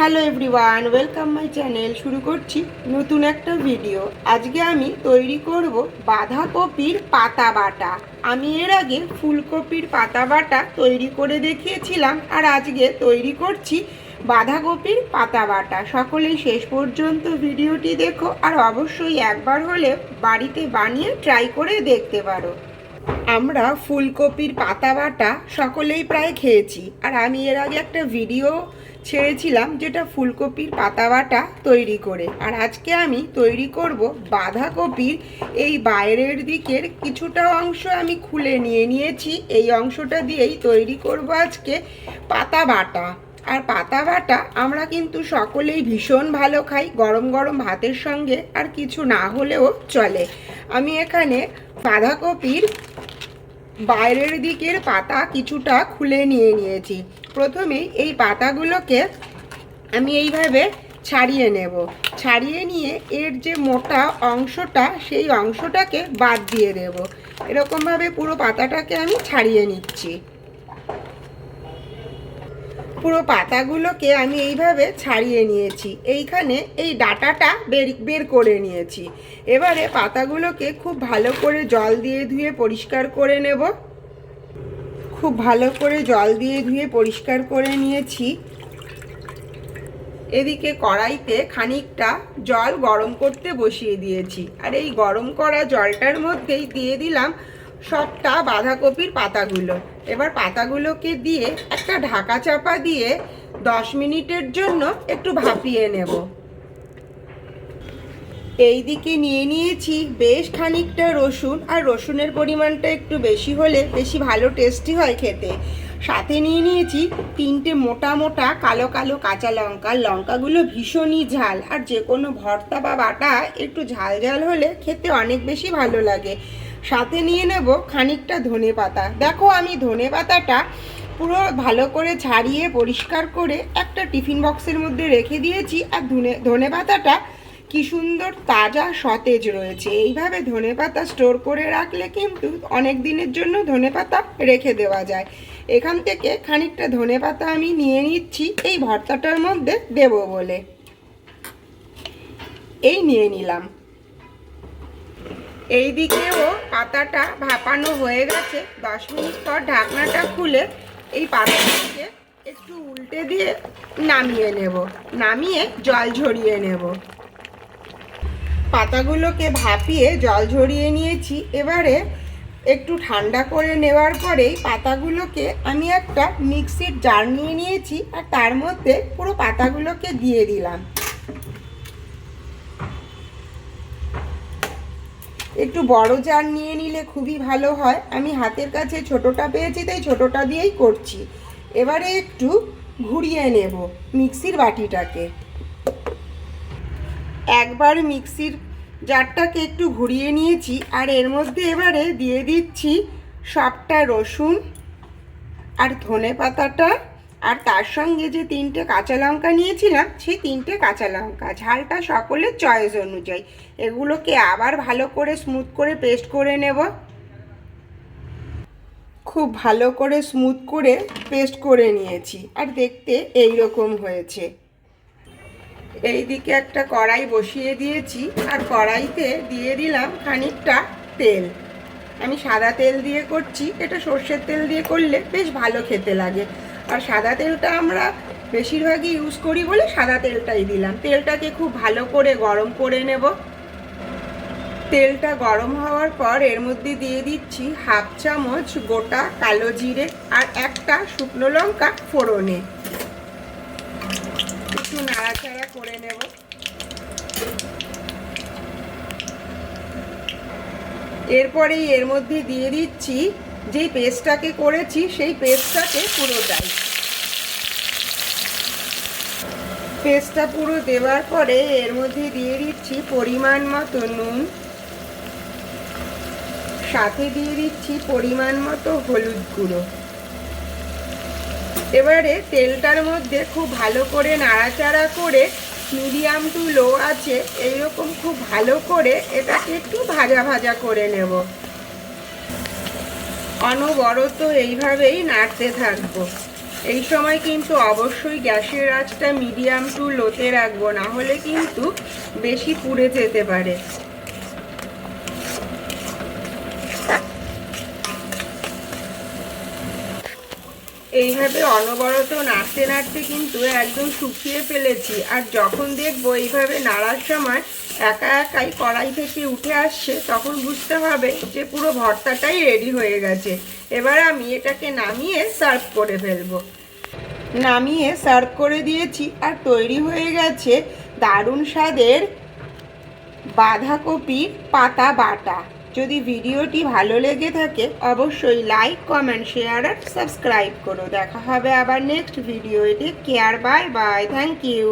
Hello everyone, welcome my channel. শুরু করছি নতুন একটা ভিডিও। আজকে আমি তৈরি করব বাঁধাকপির পাতা বাটা। আমি এর আগে ফুলকপির পাতা বাটা তৈরি করে দেখিয়েছিলাম আর আজকে তৈরি করছি বাঁধাকপির পাতা বাটা। সকলেই শেষ পর্যন্ত ভিডিওটি দেখো আর অবশ্যই একবার হলে বাড়িতে বানিয়ে ট্রাই করে দেখতে পারো। আমরা ফুলকপির পাতা বাটা সকলেই প্রায় খেয়েছি। আর আমি এর আগে একটা ভিডিও ছেড়েছিলাম, যেটা ফুলকপির পাতা বাটা তৈরি করে। আর আজকে আমি তৈরি করব বাঁধাকপির এই বাইরের দিকের কিছুটা অংশ আমি খুলে নিয়ে নিয়েছি। এই অংশটা দিয়েই তৈরি করব আজকে পাতা বাটা আর পাতা বাটা আমরা কিন্তু সকলেই ভীষণ ভালো খাই, গরম গরম ভাতের সঙ্গে, আর কিছু না হলেও চলে। আমি এখানে বাঁধাকপির বাইরের দিকের পাতা কিছুটা খুলে নিয়ে নিয়েছি। প্রথমে এই পাতাগুলোকে আমি এইভাবে ছাড়িয়ে নেব। ছাড়িয়ে নিয়ে এর যে মোটা অংশটা, সেই অংশটাকে বাদ দিয়ে দেব। এরকমভাবে পুরো পাতাটাকে আমি ছাড়িয়ে নিচ্ছি। পুরো পাতাগুলোকে আমি এইভাবে ছাড়িয়ে নিয়েছি। এইখানে এই ডাটাটা বের বের করে নিয়েছি। এবারে পাতাগুলোকে খুব ভালো করে জল দিয়ে ধুয়ে পরিষ্কার করে নেব। খুব ভালো করে জল দিয়ে ধুয়ে পরিষ্কার করে নিয়েছি। এদিকে কড়াইতে খানিকটা জল গরম করতে বসিয়ে দিয়েছি। আর এই গরম করা জলটার মধ্যেই দিয়ে দিলাম সবটা বাঁধাকপির পাতাগুলো। এবার পাতাগুলোকে দিয়ে একটা ঢাকা চাপা দিয়ে দশ মিনিটের জন্য একটু ভাপিয়ে নেব। এই দিকে নিয়ে নিয়েছি বেশ খানিকটা রসুন, আর রসুনের পরিমাণটা একটু বেশি হলে বেশি ভালো টেস্টি হয় খেতে। সাথে নিয়ে নিয়েছি তিনটে মোটা মোটা কালো কালো কাঁচা লঙ্কা। লঙ্কাগুলো ভীষণই ঝাল, আর যে কোনো ভর্তা বা বাটা একটু ঝাল ঝাল হলে খেতে অনেক বেশি ভালো লাগে। সাথে নিয়ে নেব খানিকটা ধনে পাতা। দেখো আমি ধনে পাতাটা পুরো ভালো করে ছাড়িয়ে পরিষ্কার করে একটা টিফিন বক্সের মধ্যে রেখে দিয়েছি, আর ধনে ধনে পাতাটা কি সুন্দর তাজা সতেজ রয়েছে। এইভাবে ধনে পাতা স্টোর করে রাখলে কিন্তু অনেক দিনের জন্য ধনে পাতা রেখে দেওয়া যায়। এখান থেকে খানিকটা ধনে পাতা আমি নিয়ে নিচ্ছি, এই ভর্তাটার মধ্যে দেব বলে। এই নিয়ে নিলাম। এই দিকেও পাতাটা ভাপানো হয়ে গেছে। দশ মিনিট পর ঢাকনাটা খুলে এই পাতাটাকে একটু উল্টে দিয়ে নামিয়ে নেব। নামিয়ে জল ঝরিয়ে নেব। পাতাগুলোকে ভাপিয়ে জল ঝরিয়ে নিয়েছি। এবারে একটু ঠান্ডা করে নেওয়ার পরেই পাতাগুলোকে আমি একটা মিক্সির জার নিয়ে নিয়েছি আর তার মধ্যে পুরো পাতাগুলোকে দিয়ে দিলাম। একটু বড় জার নিয়ে নিলে খুবই ভালো হয়। আমি হাতের কাছে ছোটোটা পেয়েছি, তাই ছোটোটা দিয়েই করছি। এবারে একটু ঘুরিয়ে নেব মিক্সির বাটিটাকে। একবার মিক্সির জারটাকে একটু ঘুরিয়ে নিয়েছি, আর এর মধ্যে এবারে দিয়ে দিচ্ছি সবটা রসুন আর ধনে পাতাটা। আর তার সঙ্গে যে তিনটে কাঁচা লঙ্কা নিয়েছিলাম, সেই তিনটে কাঁচা লঙ্কা। ঝালটা সকলের চয়েস অনুযায়ী। এগুলোকে আবার ভালো করে স্মুথ করে পেস্ট করে নেব। খুব ভালো করে স্মুথ করে পেস্ট করে নিয়েছি। আর দেখতে এই রকম হয়েছে। এই দিকে একটা কড়াই বসিয়ে দিয়েছি আর কড়াইতে দিয়ে দিলাম খানিকটা তেল। আমি সাদা তেল দিয়ে করছি, এটা সর্ষের তেল দিয়ে করলে বেশ ভালো খেতে লাগে। আর সাদা তেলটা আমরা বেশিরভাগই ইউজ করি বলে সাদা তেলটাই দিলাম। তেলটাকে খুব ভালো করে গরম করে নেব। তেলটা গরম হওয়ার পর এর মধ্যে দিয়ে দিচ্ছি হাফ চামচ গোটা কালো জিরে আর একটা শুকনো লঙ্কা ফোড়নে। একটু নাড়াচাড়া করে নেব। এরপরেই এর মধ্যে দিয়ে দিচ্ছি যেই পেস্টটাকে করেছি, সেই পেস্টটাকে পুরোটাই পেস্টটা পুরো দেওয়ার পরে এর মধ্যে দিয়ে দিচ্ছি পরিমাণ মতো নুন। সাথে দিয়ে দিচ্ছি পরিমাণ মতো হলুদ গুঁড়ো। এবারে তেলটার মধ্যে খুব ভালো করে নাড়াচাড়া করে মিডিয়াম টু লো আছে, এইরকম খুব ভালো করে এটাকে একটু ভাজা ভাজা করে নেব। অনবরত এইভাবেই নাড়তে থাকব। এই সময় কিন্তু অবশ্যই গ্যাসের আঁচটা মিডিয়াম টু লোতে রাখব, না হলে কিন্তু বেশি পুড়ে যেতে পারে। এইভাবে অনবরত নাড়তে নাড়তে কিন্তু একদম শুকিয়ে ফেলেছি। আর যখন দেখব এইভাবে নাড়ার সময় একা একাই কড়াই থেকে উঠে আসছে, তখন বুঝতে হবে যে পুরো ভর্তাটাই রেডি হয়ে গেছে। এবার আমি এটাকে নামিয়ে সার্ভ করে ফেলব। নামিয়ে সার্ভ করে দিয়েছি আর তৈরি হয়ে গেছে দারুণ স্বাদের বাঁধাকপির পাতা বাটা। যদি ভিডিওটি ভালো লেগে থাকে, অবশ্যই লাইক কমেন্ট শেয়ার আর সাবস্ক্রাইব করো। দেখা হবে আবার নেক্সট ভিডিও এটি care bye bye thank you